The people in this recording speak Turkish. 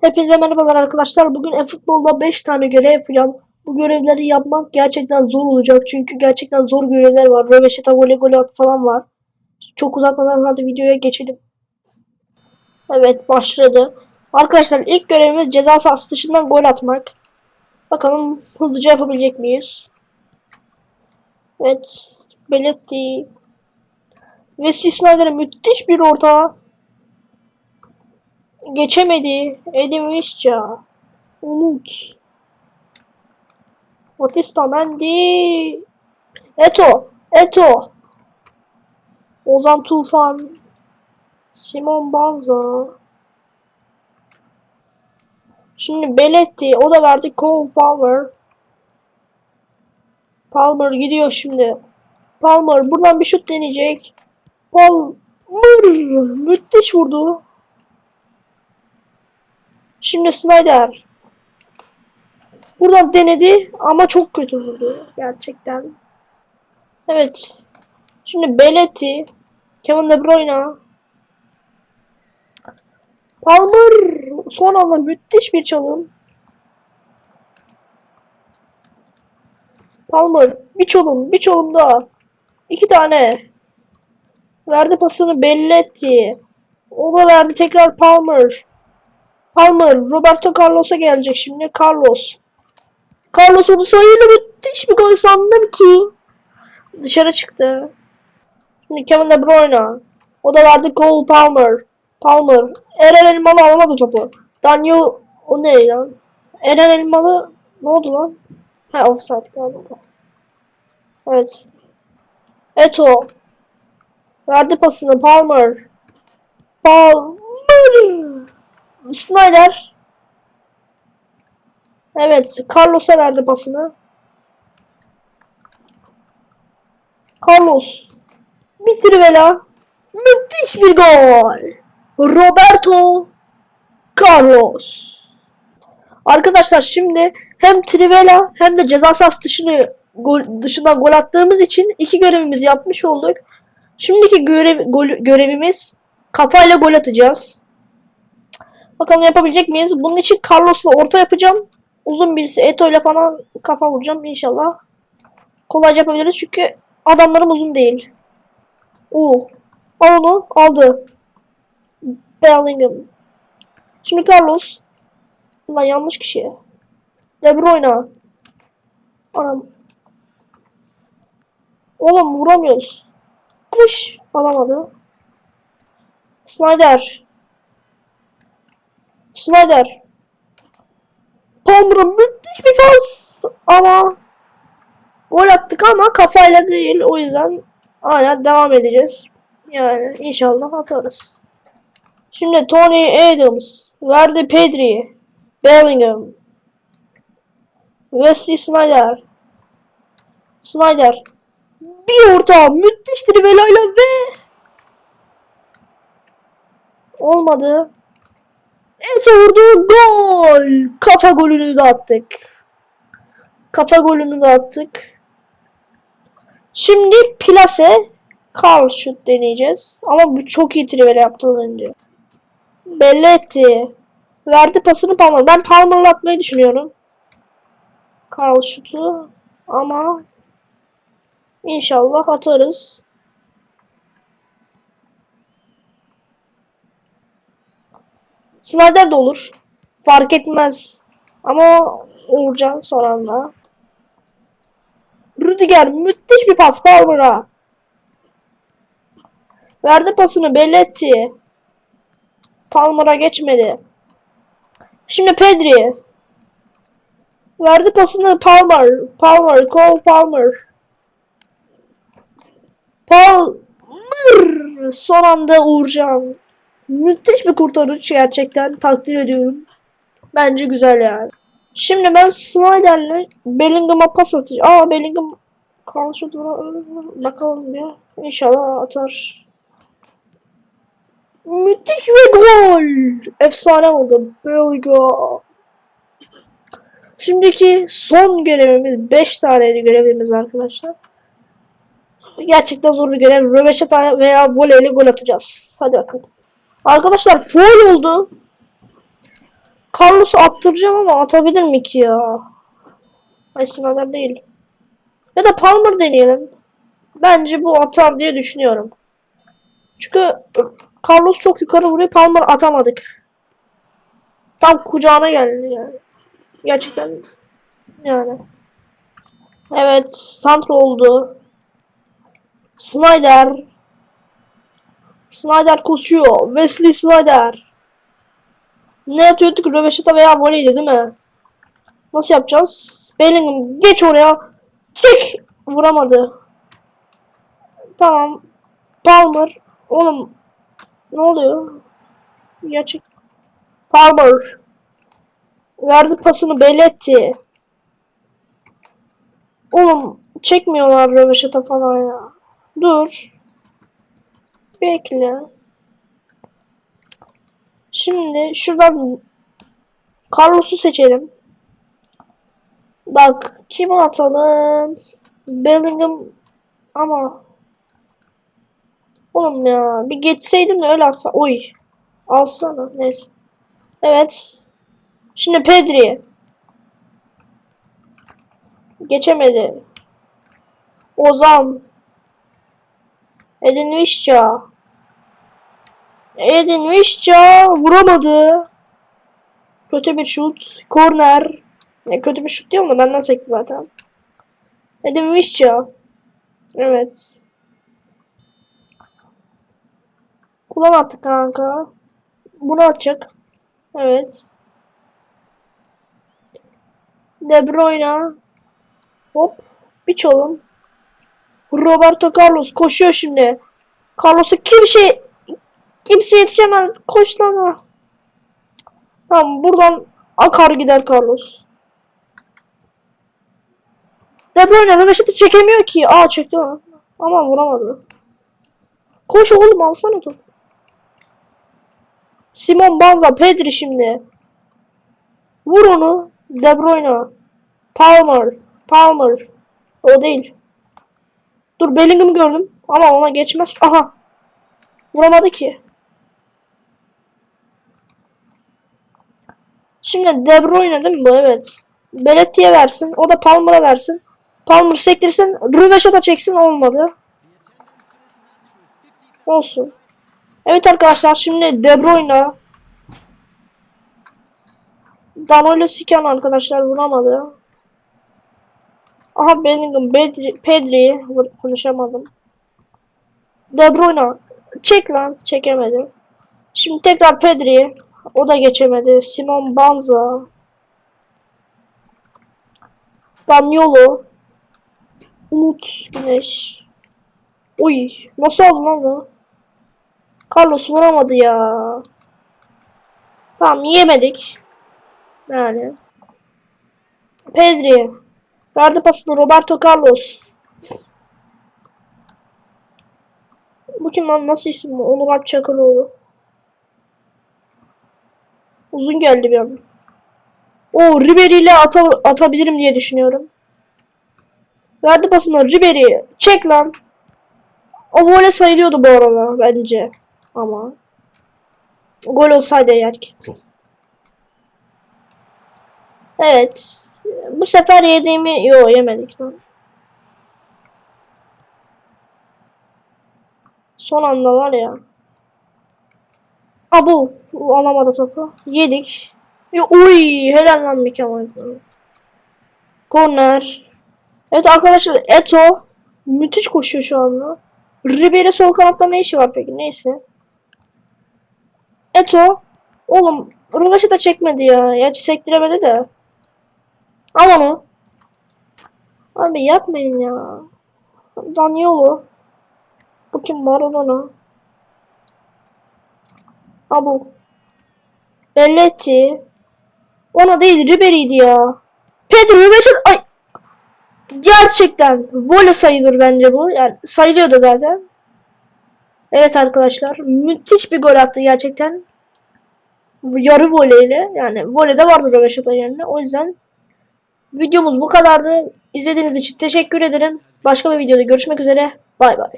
Hepinize merhabalar arkadaşlar. Bugün e-futbolda 5 tane görev yapacağım. Bu görevleri yapmak gerçekten zor olacak. Çünkü gerçekten zor görevler var. Röveşata, gole gole at falan var. Çok uzatmadan hadi videoya geçelim. Evet başladı. Arkadaşlar ilk görevimiz ceza sahası dışından gol atmak. Bakalım hızlıca yapabilecek miyiz? Evet. Belletti. Wesley Snyder'e müthiş bir orta. Geçemedi. Edemeyişça. Umut. Batista Mendy. Eto. Eto. Ozan Tufan. Simon Banza. Şimdi Belletti. O da verdi Cole Palmer. Palmer gidiyor şimdi. Palmer buradan bir şut deneyecek. Palmer müthiş vurdu. Şimdi Snyder. Buradan denedi ama çok kötü vurdu gerçekten. Evet. Şimdi Belletti. Kevin De Bruyne. Palmer. Son anda müthiş bir çalım. Palmer. Bir çalım. Bir çalım daha. İki tane. Verdi pasını Belletti. O da verdi tekrar Palmer. Palmer, Roberto Carlos'a gelecek şimdi. Carlos. Carlos onu sayıyla müthiş bir gol sandım ki. Dışarı çıktı. Şimdi Kevin De Bruyne. O da verdi Cole Palmer. Palmer. Eren Elmalı alamadı topu. Daniel o ne lan? Eren Elmalı ne oldu lan? Ha offside galiba. Evet. Eto. Verdi pasını Palmer. Palmer. Snyder. Evet. Carlos'a verdi pasını. Carlos. Bir Trivela. Müthiş bir gol. Roberto Carlos. Arkadaşlar şimdi hem Trivela hem de ceza sahası dışını gol, dışından gol attığımız için iki görevimizi yapmış olduk. Şimdiki görev, gol, görevimiz kafayla gol atacağız. Bakalım yapabilecek miyiz? Bunun için Carlos'la orta yapacağım. Uzun birisi Eto ile falan kafa vuracağım inşallah. Kolayca yapabiliriz çünkü adamlarım uzun değil. Oo. Al onu. Aldı. Bellingham. Şimdi Carlos. Ulan yanlış kişi. De Bruyne. Anam. Oğlum vuramıyoruz. Kuş. Alamadı. Snyder. Snyder. Palmer'a müthiş bir pas. Ama gol attık ama kafayla değil. O yüzden hala devam edeceğiz. Yani inşallah atarız. Şimdi Tony Adams verdi Pedri. Bellingham. Wesley Snyder. Snyder. Bir orta müthiş trivelayla ve olmadı. Eto vurdu. Gol. Kafa golünü de attık. Kafa golünü de attık. Şimdi plase Carl şut deneyeceğiz. Ama bu çok iyi trivela yaptı önce. Belli etti. Verdi pasını Palmer. Ben Palmer'la atmayı düşünüyorum. Carl şutu. Ama inşallah atarız. Snyder de olur. Fark etmez. Ama Uğurcan son anda. Rüdiger müthiş bir pas Palmer'a. Verdi pasını Belletti. Palmer'a geçmedi. Şimdi Pedri. Verdi pasını Palmer. Palmer. Cole Palmer. Palmer. Son anda Uğurcan. Müthiş bir kurtarış gerçekten takdir ediyorum. Bence güzel yani. Şimdi ben Snyder'le Bellingham'a pas atacağım. Aa Bellingham karşı bakalım ya. İnşallah atar. Müthiş bir gol. Efsane oldu. Bellingham. Şimdiki son görevimiz 5 tane görevimiz arkadaşlar. Gerçekten zor bir görev. Röveşata veya voleyle gol atacağız. Hadi bakalım. Arkadaşlar foul oldu. Carlos'u attıracağım ama atabilir mi ki ya? Ay sınavlar değil. Ya da Palmer deneyelim. Bence bu atar diye düşünüyorum. Çünkü Carlos çok yukarı vuruyor. Palmer atamadık. Tam kucağına geldi yani. Gerçekten yani. Evet. Santra oldu. Snyder. Snyder koşuyor. Wesley Snyder. Ne atıyorduk? Röveşata veya voleydi değil mi? Nasıl yapacağız? Bellingham geç oraya. Çek. Vuramadı. Tamam. Palmer. Oğlum. Ne oluyor? Gerçek. Palmer. Verdi pasını belli etti. Oğlum çekmiyorlar röveşata falan ya. Dur. Bekle. Şimdi şuradan Carlos'u seçelim. Bak kimi atalım? Bellingham ama Oğlum ya bir geçseydim de öyle atsa. Oy. Alsana neyse. Evet. Şimdi Pedri. Geçemedi. Ozan. Edin Visca. Edin Visca vuramadı. Kötü bir şut. Korner. Ne kötü bir şut diyor ama benden sekti zaten. Edin Visca. Evet. Kullan artık kanka. Bunu atacak. Evet. De Bruyne. Hop. Bir çalım. Roberto Carlos koşuyor şimdi. Carlos'a kimse kimse yetişemez. Koş lan. Tamam buradan akar gider Carlos. De Bruyne Mehmet'i çekemiyor ki. Aa çekti ama. Ama vuramadı. Koş oğlum alsana topu. Simon Banza Pedri şimdi. Vur onu. De Bruyne. Palmer. Palmer. O değil. Dur Bellingham'ı gördüm. Ama ona geçmez. Aha. Vuramadı ki. Şimdi De Bruyne değil mi bu? Evet. Beletti'ye versin. O da Palmer'a versin. Palmer sektirsin. Rüveş'a da çeksin. Olmadı. Olsun. Evet arkadaşlar şimdi De Bruyne. Danilo siken arkadaşlar vuramadı. Aha Bellingham, Pedri, Pedri konuşamadım. De Bruyne çek lan çekemedi. Şimdi tekrar Pedri o da geçemedi. Simon Banza Daniolo Umut Güneş Uy nasıl oldu lan bu? Carlos vuramadı ya. Tamam yemedik. Yani. Pedri. Verdi pasını Roberto Carlos. Bu kim lan nasıl isim bu? Onur Alp Çakıroğlu. Uzun geldi bir an. O Ribery ile ata atabilirim diye düşünüyorum. Verdi pasını Ribery. Çek lan. O voley sayılıyordu bu arada bence. Ama. Gol olsaydı eğer ki. Evet. Bu sefer yediğimi yo yemedik lan. Son anda var ya. Abu alamadı topu. Yedik. Ya, uy helal lan mükemmel. Korner. Evet arkadaşlar Eto müthiş koşuyor şu anda. Ribery sol kanatta ne işi var peki? Neyse. Eto oğlum Röveş'i de çekmedi ya. Ya sektiremedi de. Al onu. Abi yapmayın ya. Daniolo. Bu kim Abu. Belletti. Ona değil Ribery'di ya. Pedro Röveş'in ay Gerçekten voley sayılır bence bu. Yani sayılıyor da zaten. Evet arkadaşlar. Müthiş bir gol attı gerçekten. Yarı voleyle. Yani voleyde vardı Röveşata yerine. O yüzden videomuz bu kadardı. İzlediğiniz için teşekkür ederim. Başka bir videoda görüşmek üzere. Bay bay.